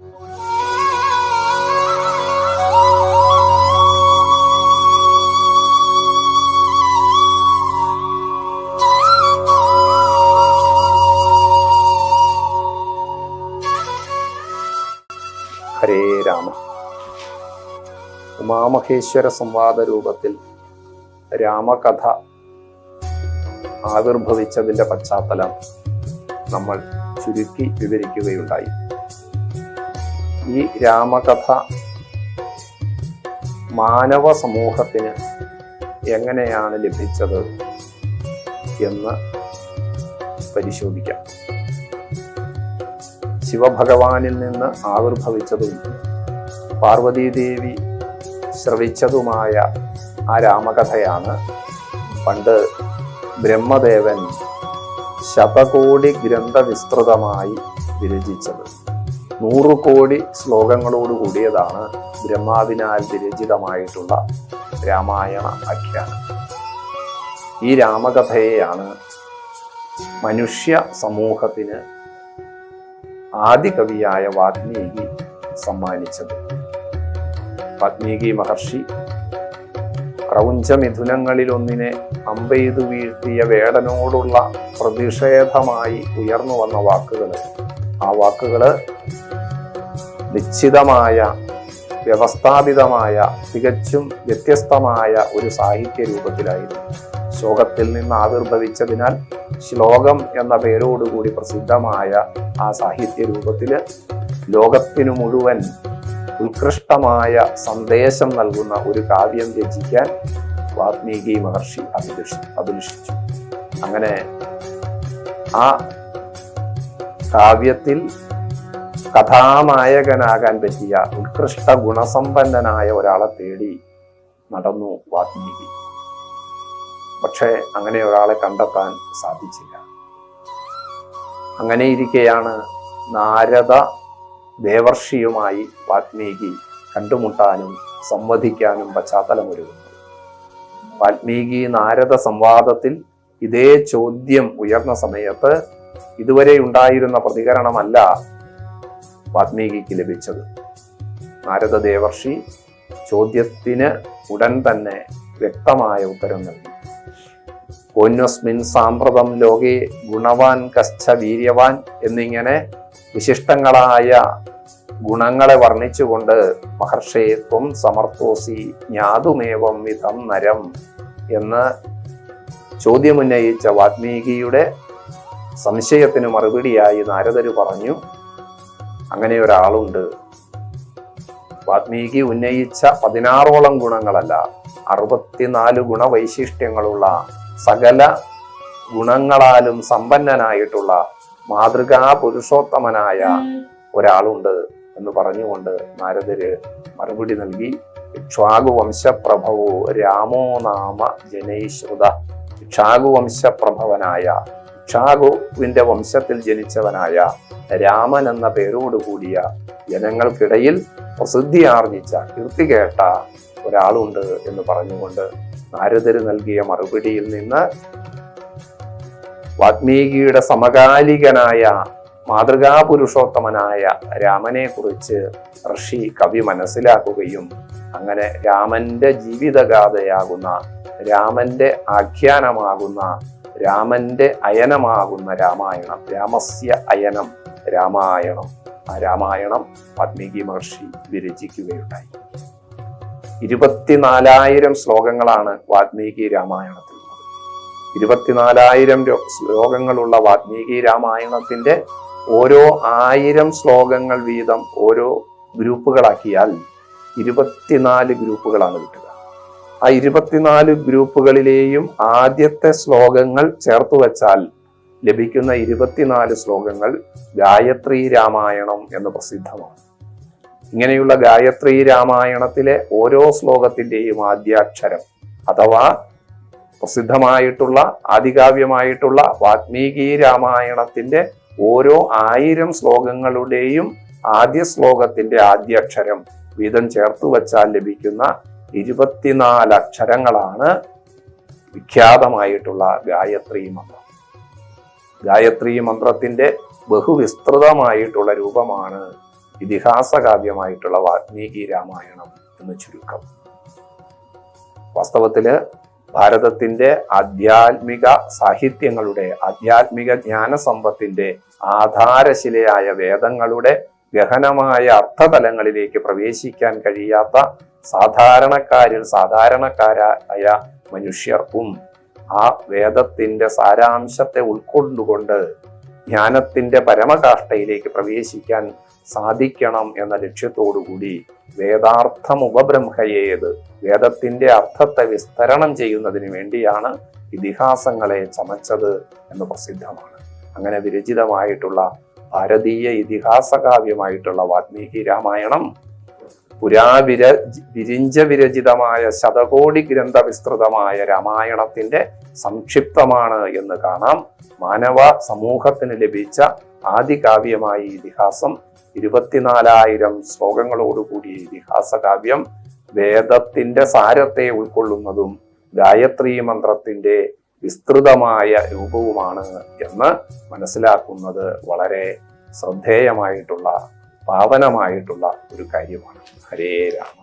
ഹരേ രാമ. ഉമാമഹേശ്വര സംവാദ രൂപത്തിൽ രാമകഥ ആവിർഭവിച്ചതിന്റെ പശ്ചാത്തലം നമ്മൾ ചുരുക്കി വിവരിക്കുകയുണ്ടായി. ഈ രാമകഥ മാനവ സമൂഹത്തിന് എങ്ങനെയാണ് ലഭിച്ചത് എന്ന് പരിശോധിക്കാം. ശിവഭഗവാനിൽ നിന്ന് ആവിർഭവിച്ചതും പാർവതീദേവി ശ്രവിച്ചതുമായ ആ രാമകഥയാണ് പണ്ട് ബ്രഹ്മദേവൻ ശതകോടി ഗ്രന്ഥവിസ്തൃതമായി വിരചിച്ചത്. നൂറു കോടി ശ്ലോകങ്ങളോട് കൂടിയതാണ് ബ്രഹ്മാവിനാൽ വിരചിതമായിട്ടുള്ള രാമായണ ആഖ്യാനം. ഈ രാമകഥയെയാണ് മനുഷ്യ സമൂഹത്തിന് ആദികവിയായ വാത്മീകി സമ്മാനിച്ചത്. വാൽമീകി മഹർഷി പ്രപഞ്ചമിഥുനങ്ങളിലൊന്നിനെ അമ്പെയ്തു വീഴ്ത്തിയ വേടനോടുള്ള പ്രതിഷേധമായി ഉയർന്നു വന്ന വാക്കുകൾ ആ വാക്കുകൾ നിശ്ചിതമായ വ്യവസ്ഥാപിതമായ തികച്ചും വ്യത്യസ്തമായ ഒരു സാഹിത്യ രൂപത്തിലായിരുന്നു. ശ്ലോകത്തിൽ നിന്ന് ആവിർഭവിച്ചതിനാൽ ശ്ലോകം എന്ന പേരോടുകൂടി പ്രസിദ്ധമായ ആ സാഹിത്യ രൂപത്തിൽ ലോകത്തിനു മുഴുവൻ ഉത്കൃഷ്ടമായ സന്ദേശം നൽകുന്ന ഒരു കാവ്യം രചിക്കാൻ വാത്മീകി മഹർഷി അഭിലഷി അഭിലഷിച്ചു അങ്ങനെ ആ കാവ്യത്തിൽ കഥാനായകനാകാൻ പറ്റിയ ഉത്കൃഷ്ട ഗുണസമ്പന്നനായ ഒരാളെ തേടി നടന്നു വാത്മീകി പക്ഷേ അങ്ങനെ ഒരാളെ കണ്ടെത്താൻ സാധിച്ചില്ല. അങ്ങനെ ഇരിക്കെയാണ് നാരദ ദേവർഷിയുമായി വാത്മീകി കണ്ടുമുട്ടാനും സംവദിക്കാനും പശ്ചാത്തലമൊരുങ്ങുന്നത്. വാൽമീകി നാരദ സംവാദത്തിൽ ഇതേ ചോദ്യം ഉയർന്ന സമയത്ത് ഇതുവരെ ഉണ്ടായിരുന്ന പ്രതികരണമല്ല വാത്മീകിക്ക് ലഭിച്ചത്. നാരദ ദേവർഷി ചോദ്യത്തിന് ഉടൻ തന്നെ വ്യക്തമായ ഉത്തരം നൽകി. ഓന്വസ്മിൻ സാമ്പ്രതം ലോകെ ഗുണവാൻ കശ്ച വീര്യവാൻ എന്നിങ്ങനെ വിശിഷ്ടങ്ങളായ ഗുണങ്ങളെ വർണിച്ചുകൊണ്ട് മഹർഷേ ത്വം സമർത്ഥോസി ജ്ഞാതുമേവം വിധം നരം എന്ന് ചോദ്യമുന്നയിച്ച വാൽമീകിയുടെ സംശയത്തിന് മറുപടിയായി നാരദര് പറഞ്ഞു അങ്ങനെ ഒരാളുണ്ട്. വാത്മീകി ഉന്നയിച്ച പതിനാറോളം ഗുണങ്ങളല്ല അറുപത്തിനാല് ഗുണവൈശിഷ്ട്യങ്ങളുള്ള സകല ഗുണങ്ങളാലും സമ്പന്നനായിട്ടുള്ള മാതൃകാ പുരുഷോത്തമനായ ഒരാളുണ്ട് എന്ന് പറഞ്ഞുകൊണ്ട് നാരദര് മറുപടി നൽകി ഇക്ഷാഗു വംശപ്രഭവോ രാമോ നാമ ജനൈശ്രുത. ഇക്ഷാകു വംശപ്രഭവനായ ഇക്ഷാകുവിന്റെ വംശത്തിൽ ജനിച്ചവനായ രാമൻ എന്ന പേരോടുകൂടിയ ജനങ്ങൾക്കിടയിൽ പ്രസിദ്ധി ആർജിച്ച കീർത്തി കേട്ട ഒരാളുണ്ട് എന്ന് പറഞ്ഞുകൊണ്ട് നാരദര് നൽകിയ മറുപടിയിൽ നിന്ന് വാത്മീകിയുടെ സമകാലികനായ മാതൃകാ പുരുഷോത്തമനായ രാമനെ കുറിച്ച് ഋഷി കവി മനസ്സിലാക്കുകയും അങ്ങനെ രാമന്റെ ജീവിതഗാഥയാകുന്ന രാമന്റെ ആഖ്യാനമാകുന്ന രാമന്റെ അയനമാകുന്ന രാമായണം രാമസ്യ അയനം രാമായണം. ആ രാമായണം വാൽമീകി മഹർഷി വിരചിക്കുകയുണ്ടായി. ഇരുപത്തിനാലായിരം ശ്ലോകങ്ങളാണ് വാൽമീകി രാമായണത്തിൽ. ഇരുപത്തിനാലായിരം ശ്ലോകങ്ങളുള്ള വാൽമീകി രാമായണത്തിന്റെ ഓരോ ആയിരം ശ്ലോകങ്ങൾ വീതം ഓരോ ഗ്രൂപ്പുകളാക്കിയാൽ ഇരുപത്തിനാല് ഗ്രൂപ്പുകളാണ് കിട്ടുക. ആ ഇരുപത്തിനാല് ഗ്രൂപ്പുകളിലെയും ആദ്യത്തെ ശ്ലോകങ്ങൾ ചേർത്ത് വെച്ചാൽ ലഭിക്കുന്ന ഇരുപത്തിനാല് ശ്ലോകങ്ങൾ ഗായത്രി രാമായണം എന്ന് പ്രസിദ്ധമാണ്. ഇങ്ങനെയുള്ള ഗായത്രി രാമായണത്തിലെ ഓരോ ശ്ലോകത്തിന്റെയും ആദ്യാക്ഷരം അഥവാ പ്രസിദ്ധമായിട്ടുള്ള ആദികാവ്യമായിട്ടുള്ള വാത്മീകി രാമായണത്തിന്റെ ഓരോ ആയിരം ശ്ലോകങ്ങളുടെയും ആദ്യ ശ്ലോകത്തിന്റെ ആദ്യാക്ഷരം വീതം ചേർത്ത് വച്ചാൽ ലഭിക്കുന്ന ഇരുപത്തിനാല് അക്ഷരങ്ങളാണ് വിഖ്യാതമായിട്ടുള്ള ഗായത്രി മന്ത്രം. ഗായത്രി മന്ത്രത്തിന്റെ ബഹുവിസ്തൃതമായിട്ടുള്ള രൂപമാണ് ഇതിഹാസ കാവ്യമായിട്ടുള്ള വാൽമീകി രാമായണം എന്ന് ചുരുക്കം. വാസ്തവത്തിൽ ഭാരതത്തിന്റെ ആധ്യാത്മിക സാഹിത്യങ്ങളുടെ ആധ്യാത്മിക ജ്ഞാനസമ്പത്തിന്റെ ആധാരശിലയായ വേദങ്ങളുടെ ഗഹനമായ അർത്ഥതലങ്ങളിലേക്ക് പ്രവേശിക്കാൻ കഴിയാത്ത സാധാരണക്കാരിൽ സാധാരണക്കാരായ മനുഷ്യർക്കും ആ വേദത്തിന്റെ സാരാംശത്തെ ഉൾക്കൊണ്ടുകൊണ്ട് ജ്ഞാനത്തിന്റെ പരമകാഷ്ഠയിലേക്ക് പ്രവേശിക്കാൻ സാധിക്കണം എന്ന ലക്ഷ്യത്തോടുകൂടി വേദാർത്ഥം ഉപബ്രഹ്മയേത് വേദത്തിന്റെ അർത്ഥത്തെ വിസ്തരണം ചെയ്യുന്നതിന് വേണ്ടിയാണ് ഇതിഹാസങ്ങളെ ചമച്ചത് എന്ന് പ്രസിദ്ധമാണ്. അങ്ങനെ വിരചിതമായിട്ടുള്ള ഭാരതീയ ഇതിഹാസ കാവ്യമായിട്ടുള്ള വാൽമീകി രാമായണം പുരാവിര വിരിഞ്ച വിരചിതമായ ശതകോടി ഗ്രന്ഥ വിസ്തൃതമായ രാമായണത്തിന്റെ സംക്ഷിപ്തമാണ് എന്ന് കാണാം. മാനവ സമൂഹത്തിന് ലഭിച്ച ആദികാവ്യമായ ഇതിഹാസം ഇരുപത്തിനാലായിരം ശ്ലോകങ്ങളോടുകൂടിയ ഇതിഹാസ കാവ്യം വേദത്തിന്റെ സാരത്തെ ഉൾക്കൊള്ളുന്നതും ഗായത്രി മന്ത്രത്തിന്റെ വിസ്തൃതമായ രൂപവുമാണ് എന്ന് മനസ്സിലാക്കുന്നത് വളരെ ശ്രദ്ധേയമായിട്ടുള്ള പാവനമായിട്ടുള്ള ഒരു കാര്യമാണ്. ഹരേ രാം